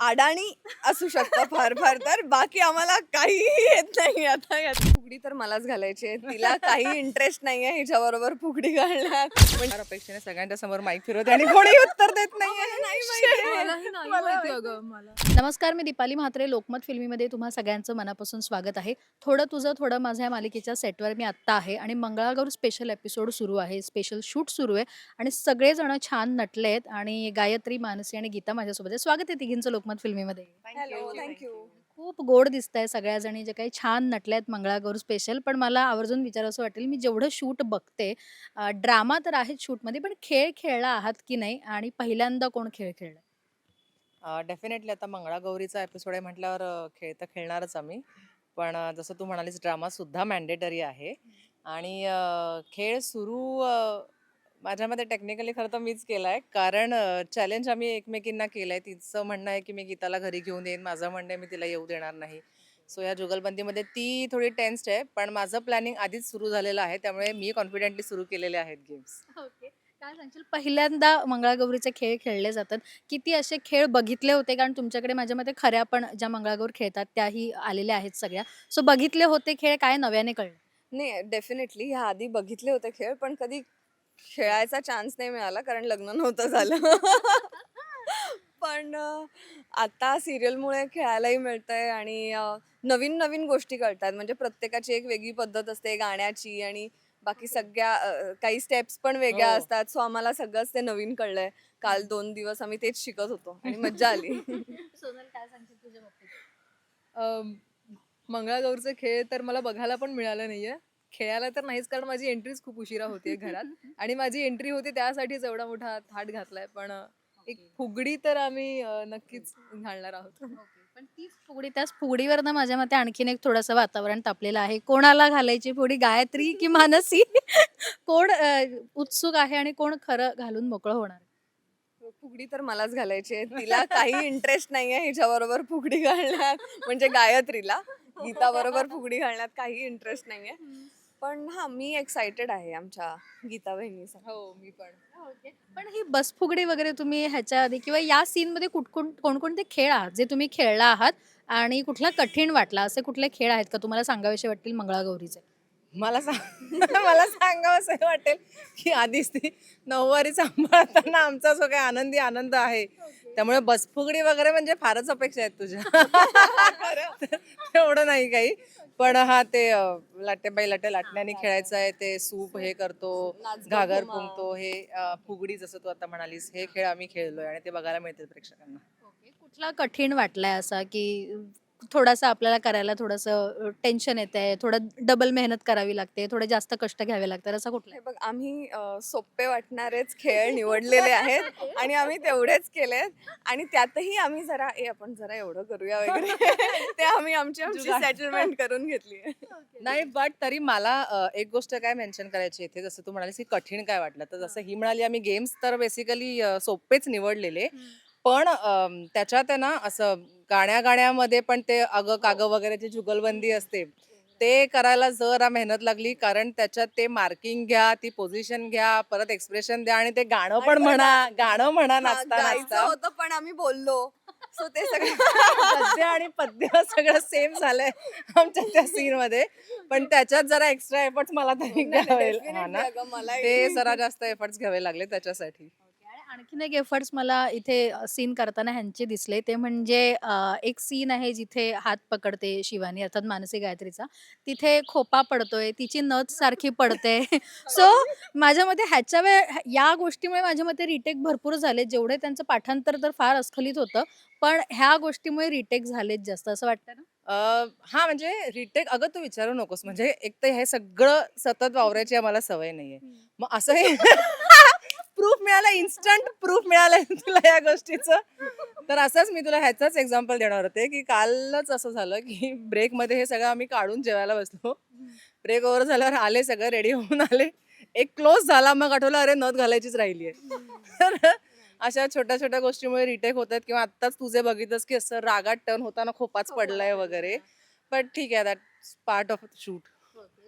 अडाणी असू शकतं फार फार. तर बाकी आम्हाला काहीही येत नाही आता यात. फुगडी तर मलाच घालायची आहे. तिला काही इंटरेस्ट नाही आहे हिच्याबरोबर फुगडी घालण्यात. पण अपेक्षेने सगळ्यांच्या समोर माईक फिरवते आणि कोणी उत्तर देत नाही नमस्कार मी दीपाली म्हात्रे लोकमत फिल्मीमध्ये तुम्हा सगळ्यांचं मनापासून स्वागत आहे. थोडं तुझं थोडं माझ्या या मालिकेच्या सेटवर मी आत्ता आहे आणि मंगळागौर स्पेशल एपिसोड सुरू आहे. स्पेशल शूट सुरू आहे. आणि सगळेजण छान नटले आहेत आणि गायत्री मानसी आणि गीता माझ्यासोबत आहे. स्वागत आहे तिघींचं लोकमत फिल्मीमध्ये. हॅलो थँक्यू खूप गोड दिसत आहे सगळ्या जणी जे काही छान नटल्या आहेत मंगळागौर स्पेशल पण मला आवर्जून विचारावं वाटेल मी जेवढं शूट बघते ड्रामा तर आहेत शूटमध्ये पण खेळ खेळला आहात की नाही? आणि पहिल्यांदा कोण खेळ खेळला? डेफिनेटली आता मंगळागौरीचा एपिसोड आहे म्हटल्यावर खेळ तर खेळणारच आम्ही. पण जसं तू म्हणालीस ड्रामा सुद्धा मॅन्डेटरी आहे. आणि खेळ सुरू माझ्या मते टेक्निकली खरं तर मीच केलाय. कारण चॅलेंज आम्ही एकमेकींना केलंय. तिचं म्हणणं आहे की मी गीताला घरी घेऊन येईन. माझं म्हणणं आहे मी तिला येऊ देणार नाही. सो या जुगलबंदीमध्ये ती थोडी टेन्स्ड आहे. पण माझं प्लॅनिंग आधीच सुरू झालेलं आहे. त्यामुळे मी कॉन्फिडेंटली सुरू केलेले आहेत गेम्स ओके काय सांगशील? पहिल्यांदा मंगळागौरीचे खेळ खेळले जातात. किती असे खेळ बघितले होते? कारण तुमच्याकडे माझ्या मते खऱ्या पण ज्या मंगळागौर खेळतात त्याही आलेल्या आहेत सगळ्या. सो बघितले होते खेळ काय नव्याने कळले? नाही डेफिनेटली ह्या आधी बघितले होते खेळ. पण कधी खेळायचा चान्स नाही मिळाला कारण लग्न नव्हतं झालं. पण अं, आता सिरियलमुळे खेळायलाही मिळतंय आणि अं, नवीन नवीन गोष्टी कळतात. म्हणजे प्रत्येकाची एक वेगळी पद्धत असते गाण्याची आणि बाकी सगळ्या अं, काही स्टेप्स पण वेगळ्या हो. असतात. सो आम्हाला सगळंच ते नवीन कळलंय. काल दोन दिवस आम्ही तेच शिकत होतो आणि मज्जा आली. सोनल काय सांगशील तुझ्या बाबतीत? मंगळागौरचे खेळ तर मला बघायला पण मिळालं नाहीये. खेळायला तर नाहीच कारण माझी एंट्रीच खूप उशिरा होती घरात. आणि माझी एंट्री होती त्यासाठीच एवढा मोठा थाट घातलाय पण एक फुगडी तर आम्ही नक्कीच घालणार आहोत. पण तीच फुगडी त्याच फुगडीवर ना माझ्या मते आणखीन एक थोडंसं वातावरण तापलेलं आहे. कोणाला घालायची फुगडी गायत्री की मानसी? कोण उत्सुक आहे आणि कोण खरं घालून मोकळं होणार? फुगडी तर मलाच घालायची आहे. तिला काही इंटरेस्ट नाही आहे हिच्याबरोबर फुगडी घालण्यात म्हणजे गायत्रीला. गीता बरोबर फुगडी घालण्यात काही इंटरेस्ट नाही आहे पण हा मी एक्साइटेड आहे आमच्या गीता बहिणीसाठी हो मी पण. पण ही बस फुगडी वगैरे तुम्ही ह्याच्या आधी किंवा या सीन मध्ये कुठकोण कोणकोणते खेळ आहात? जे तुम्ही खेळला आहात आणि कुठला कठीण वाटला असे कुठले खेळ आहेत का? तुम्हाला सांगावेसे वाटतील मंगळागौरीचे. मला सांग मला सांगावं असं वाटेल की आधीच ती नऊवारी सांभाळताना आमचा जो काही आनंदी आनंद आहे त्यामुळे बसफुगडी वगैरे म्हणजे फारच अपेक्षा आहेत तुझ्या. तेवढं नाही काही. पण हा ते लाटेबाई लाटे लाटण्याने खेळायचं आहे ते सूप हे करतो घागर पुंगतो हे फुगडी जसं तू आता म्हणालीस हे खेळ आम्ही खेळलोय आणि ते बघायला मिळतील प्रेक्षकांना. कुठला कठीण वाटलाय असा की थोडासा आपल्याला करायला थोडंसं टेन्शन येत आहे थोडं डबल मेहनत करावी लागते. थोडे जास्त कष्ट घ्यावे लागतात. असा कुठला हे बघ आम्ही अं, सोपे वाटणारेच खेळ निवडलेले आहेत आणि आम्ही तेवढेच केलेत. आणि त्यातही आम्ही जरा ए आपण जरा एवढं करूया वगैरे. ते आम्ही आमची आमची जुगाड. सेटलमेंट करून घेतली. नाही बट तरी मला अ, एक गोष्ट काय मेन्शन करायची इथे? जसं तू म्हणालीस की कठीण काय वाटलं तर जसं ही म्हणाली आम्ही गेम्स तर बेसिकली सोपेच निवडलेले. पण अम, त्याच्यात आहे ना असं गाण्या गाण्यामध्ये पण ते अगं कागं वगैरेची जुगलबंदी असते ते करायला जरा मेहनत लागली कारण त्याच्यात ते मार्किंग घ्या ती पोझिशन घ्या परत एक्सप्रेशन द्या आणि ते गाणं पण म्हणा गाणं म्हणा नाचता नाचता. होतं पण आम्ही बोललो. सो ते सगळं आणि पद्य सगळं सेम झालंय आमच्या त्या सीन मध्ये. पण त्याच्यात जरा एक्स्ट्रा एफर्ट्स मला तरी घ्यावे हा ना. ते जरा जास्त एफर्ट्स घ्यावे लागले त्याच्यासाठी. आणखीन एक एफर्ट्स मला इथे सीन करताना ह्यांचे दिसले. ते म्हणजे अ, एक सीन आहे जिथे हात पकडते शिवानी अर्थात मानसी गायत्रीचा. तिथे खोपा पडतोय तिची नथ सारखी पडते. सो माझ्या मते ह्याच्या वेळ या गोष्टीमुळे माझ्या मते रिटेक भरपूर झाले जेवढे त्यांचं पाठांतर तर फार अस्खलित होतं पण ह्या गोष्टीमुळे रिटेक झालेत जास्त. असं वाटतं ना? अ, हा म्हणजे रिटेक अगं तू विचारू नकोस. म्हणजे एक तर हे सगळं सतत वावरायची आम्हाला सवय नाहीये. मग असं हे प्रूफ मिळालं इन्स्टंट प्रूफ मिळालंय तुला या गोष्टीचं. तर असंच मी तुला ह्याचाच एक्झाम्पल देणार होते की कालच असं झालं की ब्रेकमध्ये हे सगळं आम्ही काढून जेवायला बसलो. ब्रेक ओव्हर झाल्यावर आले सगळं रेडी होऊन आले. एक क्लोज झाला मग आठवलं अरे नथ घालायचीच राहिली आहे. तर अशा छोट्या छोट्या गोष्टीमुळे रिटेक होतात किंवा आत्ताच तुझे बघितलंस की असं रागात टर्न होताना खोपाच पडलाय वगैरे. बट ठीक आहे दॅट पार्ट ऑफ शूट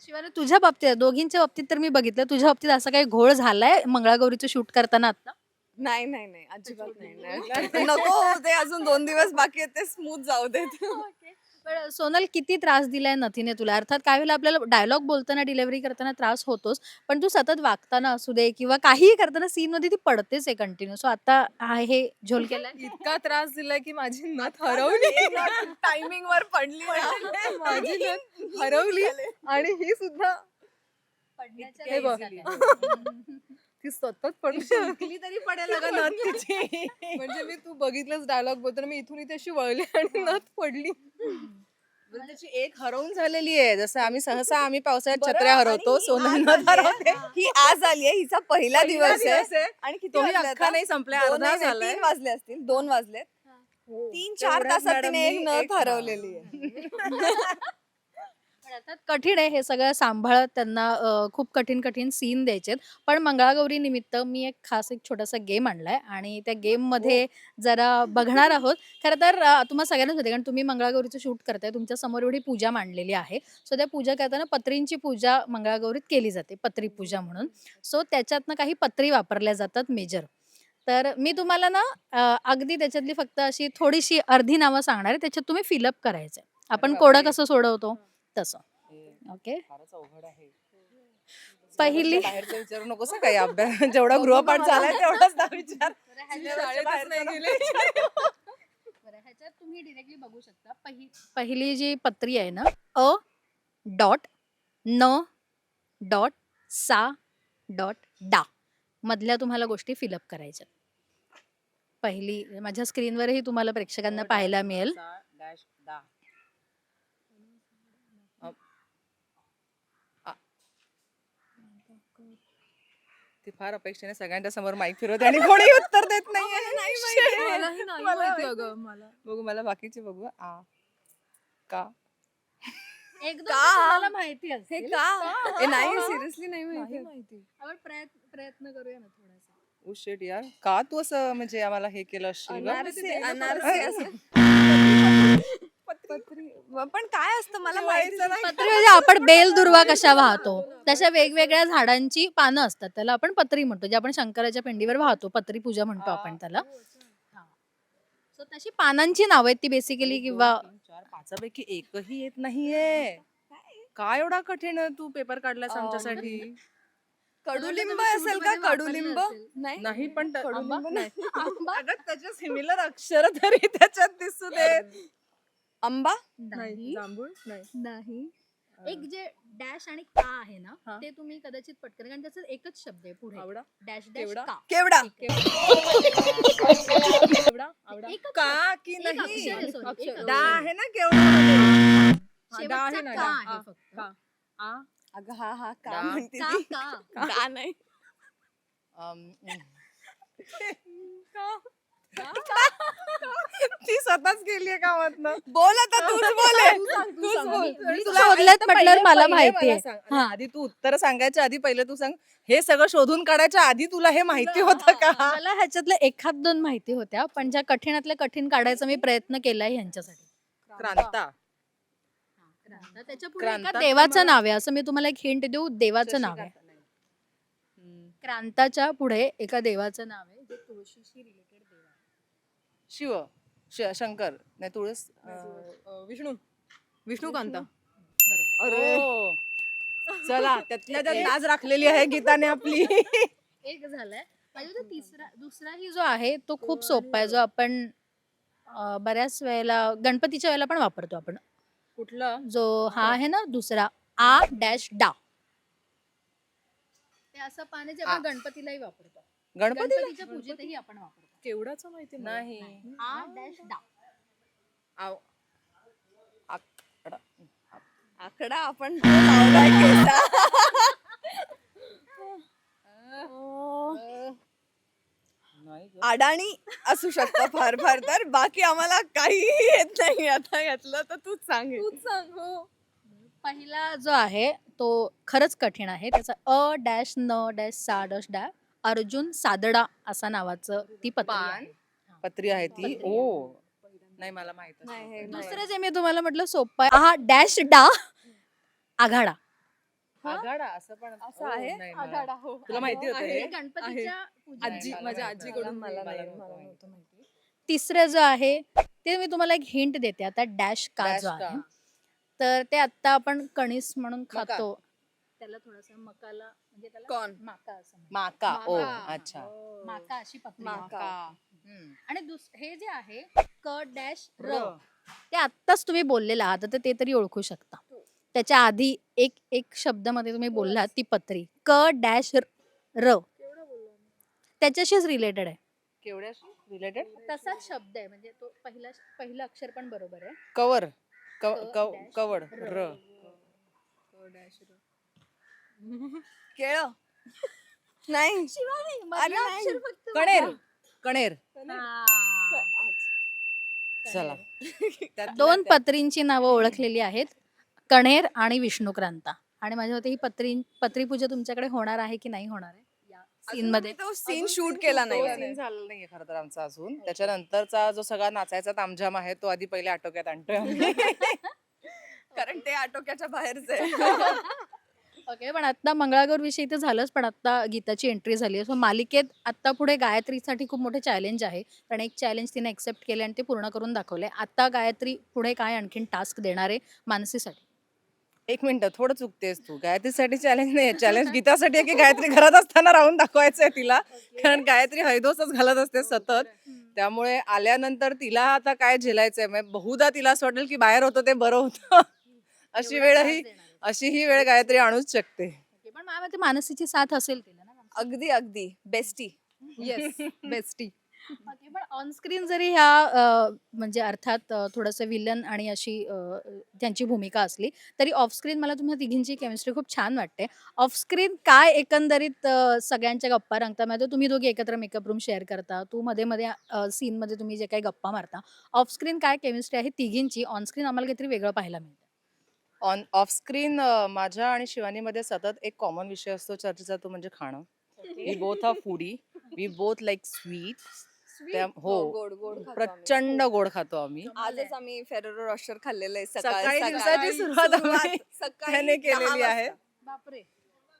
शिवाय तुझ्या बाबतीत दोघींच्या बाबतीत तर मी बघितलं. तुझ्या बाबतीत असा काही घोळ झालाय मंगळागौरीचं शूट करताना आता? नाही नाही नाही. अजिबात नाही, नाही. नको दे अजून दोन दिवस बाकी आहेत ते स्मूथ जाऊ देत. पण सोनल किती त्रास दिलाय नथीने तुला? अर्थात काही वेळेला आपल्याला डायलॉग बोलताना डिलिव्हरी करताना त्रास होतोच पण तू सतत वागताना असू दे किंवा काहीही करताना सीन मध्ये ती पडतेच आहे कंटिन्यू सो आता हा हे झोल केलाय इतका त्रास दिलाय की माझी नथ हरवली. टायमिंग वर पडली. माझी नथ हरवली आणि ही सुद्धा हे बघ. ती सतत पडू शिंकली तरी पडेल अगं नथ तिची. म्हणजे मी तू बघितलंच डायलॉग बोलताना मी इथून इथे अशी वळली आणि नथ पडली. म्हणजे त्याची एक हरवून झालेली आहे. जसं आम्ही सहसा आम्ही पावसाळ्यात बरं, छत्र्या आणि हरवतो ही सोनं आज नथ आली आहे. हरवते. ही. आज आली आहे. हिचा पहिला दिवस आहे. आणि किती तोही वाजले अख्खा आता? नाही संपलाय दोन अर्धा नाही, झालाय. तीन वाजले असतील. दोन वाजलेत. तीन चार तासात तिने एक नथ एक- हरवलेली आहे. अर्थात कठीण आहे हे सगळं सांभाळत त्यांना अ, खूप कठीण कठीण सीन द्यायचे पण मंगळागौरी निमित्त मी एक खास एक छोटासा गेम आणलाय आणि त्या गेममध्ये जरा बघणार आहोत. खरं तर अ, तुम्हा सगळ्यांनाच होते कारण तुम्ही मंगळागौरीचं शूट करताय तुमच्यासमोर एवढी पूजा मांडलेली आहे. सो त्या पूजा करताना पत्रींची पूजा मंगळागौरीत केली जाते पत्री पूजा म्हणून. सो त्याच्यातनं काही पत्री वापरल्या जातात मेजर तर मी तुम्हाला ना अ, अगदी त्याच्यातली फक्त अशी थोडीशी अर्धी नावं सांगणार आहे त्याच्यात तुम्ही फिलअप करायचं आपण कोडं बापरे. कसं सोडवतो? तसं. ओके पहिली- बाहेरचं विचारू नकोस हं काही अभ्यास जेवढा गृहपाठ झालाय तेवढाच ना विचार. शाळेतच नाही गेले. बरं, ह्याच्यात तुम्ही डिरेक्टली बघू शकता. पहिली पहिली जी पत्री आहे ना अ डॉट न डॉट सा डॉट डा मधल्या तुम्हाला गोष्टी फिलअप करायच्या. पहिली माझ्या स्क्रीनवरही तुम्हाला प्रेक्षकांना पाहायला मिळेल. ती फार अपेक्षेने सगळ्यांच्या समोर माईक फिरवते आणि कोणी उत्तर देत नाहीये. मला मला. बघू मला बाकीचे बघू. आ का? एक दोन का? तुम्हाला माहिती हे का? ए, नाही सिरियसली नाही माहिती. माहिती. आपण प्रयत्न प्रयत्न करूया ना थोडासा. ओ शेट यार. का तू असं म्हणजे आम्हाला हे केलं असशील ग? अनारसे अनारसे असं पत्री. पण काय असतं? मला माहिती पत्री म्हणजे आपण बेल दुर्वा कशा वाहतो? तशा वेगवेगळ्या झाडांची पानं असतात. त्याला आपण पत्री म्हणतो. जे आपण शंकराच्या पिंडीवर वाहतो पत्री पूजा म्हणतो आपण त्याला. So तशी पानांची नाव आहेत ती बेसिकली किंवा चार पाचापैकी एकही येत नाहीये. काय एवढा कठीण आहे तू पेपर काढलास आमच्यासाठी? कडुलिंब असेल का? कडुलिंब. नाही. नाही पण त- कडुलिंब आंबा- नाही. अगं त्याच्या सिमिलर अक्षर तरी त्याच्यात दिसू देत आंबा? नाही जांभूळ? नाही. नाही. एक जे डॅश आणि का आहे ना. ते तुम्ही कदाचित पटकन कारण त्याचा एकच शब्द आहे पुढे. आवडा. डॅश डॅश केवडा? का. केवडा. आवडा आवडा. एकच का की एक नाही? अक्षर आहे, sorry, अक्षर. एक अक्षर. डा आहे ना केवढा हा, डा शेवटचा आहे ना, का डा. आहे हा, फक्त. का. आ? अगं हा हा का डा. म्हणते का ती. का? का नाही? अम, ती स्वतःच गेलीये गावातनं. बोल आता तूच बोले. तू सांग, बोल. मी- तुला म्हटल्यावर मला माहिती आहे. हा. आधी तू उत्तर सांगायच्या आधी पहिले तू सांग. हे सगळं शोधून काढायच्या आधी तुला हे माहिती होतं का? मला ह्याच्यातल्या एखाद दोन माहिती होत्या पण ज्या कठीणातल्या कठीण काढायचा मी प्रयत्न केलाय ह्यांच्यासाठी. क्रांता. त्याच्या पुढे एका क्रांता देवाचं नाव आहे असं मी तुम्हाला एक हिंट देऊ देवाचं नाव आहे. क्रांताच्या पुढे एका देवाचं नाव आहे जे तुळशीशी रिलेटेड देव आहे. शिव श- शंकर नाही तुळस अं, अं, विष्णू. विष्णुकांता. अरे. चला त्यातल्या त्यात लाज राखलेली आहे गीताने आपली. एक झालाय. माझ्या तिसरा दुसराही जो आहे तो खूप सोपा आहे. जो आपण अं, बऱ्याच वेळेला गणपतीच्या वेळेला पण वापरतो आपण. कुठलं? जो हा आहे ना दुसरा आ डॅश डा. ते असं पान आहे जे आपण गणपतीलाही वापरतो. गणपतीला? गणपतीच्या पूजेतही आपण वापरतो. केवढाचं माहिती. नाही. आ डॅश डा आव. आकडा. आकडा आपण. अडाणी असू शकतं फार फार तर. बाकी आम्हाला काही येत नाही. आता यातलं तर तूच सांग. तूच सांग हो. पहिला जो आहे तो खरंच कठीण आहे. त्याचा अ डॅश न डॅश सा डॅश डॅ. अर्जुन सादडा असा नावाचं ती पत्री पान? आहे. पत्री आहे ती ओ नाही मला माहीत नाही, हे नाही. दुसरं जे मी तुम्हाला म्हटलं सोपं आहे हा डॅश डा आघाडा हा? आघाडा असं पण असं ओ, आहे? नाही, मला- आघाडा हो तुला माहिती होतं आहे. हे? गणपतीच्या पूजेत आजी माझ्या माहीत नाही. आजीकडून मला मला नाही मला मला नव्हतं नव्हतं माहिती तिसरं जो आहे ते मी तुम्हाला एक हिंट देते आता डॅश का Dash जो का? आहे तर ते आता आपण कणीस म्हणून मका. खातो त्याला थोडासा मकाला म्हणजे त्याला कॉर्न माका असं म्हणतात. माका ओ माका. अच्छा. माका अशी पत्री आहे. माका. हम्म. आणि दुस हे जे आहे क डॅश र. ते आत्ताच तुम्ही बोललेला आहात तर ते तरी ओळखू शकता. त्याच्या आधी एक एक शब्दामध्ये तुम्ही बोललात ती पत्री. क डॅश र. त्याच्याशीच रिलेटेड आहे. केवढ्याशी रिलेटेड तसाच शब्द आहे म्हणजे तो पहिला पहिलं अक्षर पण बरोबर आहे. कवर. क कवड. र. र. केळ. नाही. अरे मधलं नाही. अक्षर फक्त कणेर. बघा. कणेर? हा. चला. त्यातल्या दोन त्यात. पत्रींची नावं ओळखलेली आहेत. कणेर आणि विष्णुक्रांता. आणि माझ्या मते ही पत्री पत्री पूजा तुमच्याकडे होणार आहे की नाही होणार आहे? या सीन मध्ये. तो सीन अजून शूट scene केला नाही. सीन झालेला नाहीये खरं तर आमचा अजून. त्याच्यानंतरचा जो सगळा नाचायचा तामझाम आहे तो आधी पहिले आटोक्यात आणतोय आम्ही. कारण ते आटोक्याच्या बाहेरच. आहे ओके पण आता मंगळागौर विषयी तर झालंच पण आता गीताची एंट्री झाली आहे. सो मालिकेत आता पुढे गायत्रीसाठी खूप मोठे चॅलेंज आहे. कारण एक चॅलेंज तिने एक्सेप्ट केले आणि ते पूर्ण करून दाखवले आता गायत्री पुढे काय आणखीन टास्क देणार आहे मानसीसाठी? एक मिनिट थोडं चुकतेस तू. गायत्रीसाठी चॅलेंज नाही चॅलेंज गीतासाठी आहे की गायत्री घरात असताना राहून दाखवायचंय तिला. कारण गायत्री हैदोसच घालत असते सतत. त्यामुळे आल्यानंतर तिला आता काय झेलायचंय? म्हणजे बहुधा तिला असं वाटेल की बाहेर होतं ते बरं होतं. अशी वेळ ही अशी ही वेळ गायत्री आणूच शकते. पण मानसीची साथ असेल तिला ना अगदी अगदी. बेस्टी येस बेस्टी ओके, पण ऑनस्क्रीन जरी ह्या अ, म्हणजे अर्थात अ, थोडंसं विलन आणि अशी अ, त्यांची भूमिका असली तरी ऑफस्क्रीन मला तुम्हाला तिघींची केमिस्ट्री खूप छान वाटते. ऑफस्क्रीन काय एकंदरीत अ, सगळ्यांच्या गप्पा रंगता माहिती तुम्ही दोघे एकत्र मेकअप रूम शेअर करता. तू मध्ये मध्ये सीनमध्ये तुम्ही जे काही गप्पा मारता. ऑफस्क्रीन काय केमिस्ट्री आहे तिघींची? ऑनस्क्रीन आम्हाला काहीतरी वेगळं पाहायला मिळतं. ऑन ऑफ स्क्रीन माझ्या आणि शिवानीमध्ये सतत एक कॉमन विषय असतो चर्चेचा तो म्हणजे खाणं. We both are foodie we both like sweet त्या हो. गोड गोड खातो आम्ही. प्रचंड गोड खातो आम्ही. आजच आम्ही फेरोरो रॉशर खाल्लेलं आहे सकाळी. दिवसाची सुरुवात आम्ही सकाळी त्याने दहा केलेली आहे. बापरे.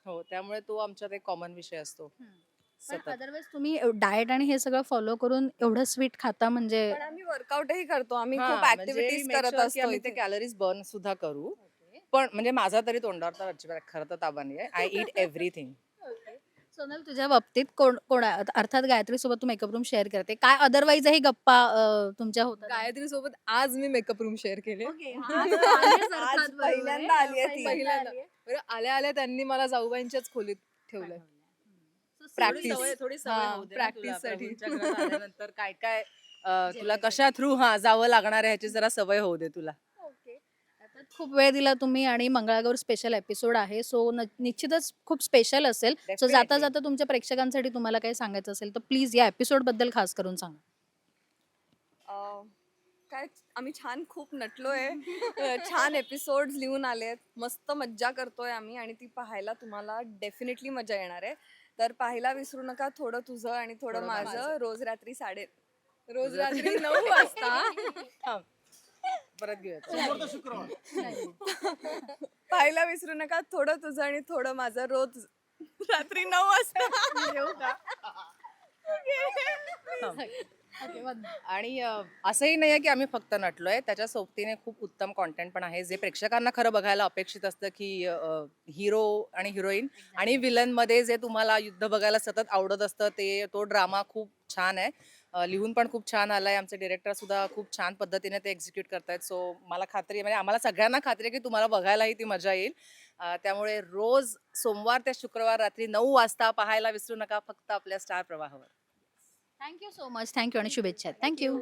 हो त्यामुळे तो आमच्यात एक कॉमन विषय असतो. पण सतत. अदरवाईज तुम्ही डाएट आणि हे सगळं फॉलो करून एवढं स्वीट खाता म्हणजे पण आम्ही वर्कआउटही करतो. आम्ही हा, खूप म्हणजे ऍक्टिव्हिटीज make करत असतो आम्ही ते इथे. कॅलरीज बर्न सुद्धा करू. पण म्हणजे माझा तरी तोंडावर तर अजिबात खरं तर ताबा नाही आय इट एव्हरीथिंग सोनल तुझ्या बाबतीत कोण कोण? अर्थात गायत्री सोबत तू मेकअप रूम शेअर करते काय अदरवाईज ही गप्पा अ, तुमच्या होतात गायत्री सोबत आज मी मेकअप रूम शेअर केले Okay, हा, आज आलीयेस आज अर्थात बरोबर आहे. पहिल्यांदा आलीये ती. पहिल्यांदा. आलीये. बरं, आल्या आल्या त्यांनी मला जाऊबाईंच्याच खोलीत ठेवलंय So, Practice. सवय- थोडी सवय होऊ दे ना प्रॅक्टिस तुला साठी प्रभूंच्या काय काय अं, तुला कशा थ्रू हा जावं लागणार आहे ह्याची जरा सवय होऊ दे तुला खूप वेळ दिला तुम्ही आणि मंगळागौर स्पेशल एपिसोड आहे. सो निश्चितच खूप स्पेशल असेल. सो जाता Definitely. जाता तुमच्या प्रेक्षकांसाठी तुम्हाला काही सांगायचं असेल तर प्लीज या एपिसोडबद्दल खास करून सांगा. अं, काय आम्ही छान खूप नटलोय. अं, छान एपिसोड लिहून आलेत. मस्त मज्जा करतोय आम्ही आणि ती पाहायला तुम्हाला डेफिनेटली मजा येणार आहे. तर पाहायला विसरू नका थोडं तुझं आणि थोडं माझं. रोज रात्री साडे रोज रात्री नऊ वाजता. परत घेऊया पाहायला विसरू नका थोडं तुझं आणि थोडं माझं रोज रात्री नऊ वाजता. आणि अं, असंही नाहीये की आम्ही फक्त नटलोय. त्याच्या सोबतीने खूप उत्तम कॉन्टेंट पण आहे. जे प्रेक्षकांना खरं बघायला अपेक्षित असतं की हिरो आणि हिरोईन आणि विलनमध्ये जे तुम्हाला युद्ध बघायला सतत आवडत असतं ते तो ड्रामा खूप छान आहे. लिहून पण खूप छान आलाय. आमचे डिरेक्टर सुद्धा खूप छान पद्धतीने ते एक्झिक्यूट करतायत. सो मला खात्री आहे म्हणजे आम्हाला सगळ्यांना खात्री आहे की तुम्हाला बघायलाही ती मजा येईल. त्यामुळे रोज सोमवार ते शुक्रवार रात्री नऊ वाजता पाहायला विसरू नका फक्त आपल्या स्टार प्रवाहावर. Thank you so much thank you आणि शुभेच्छा. Thank you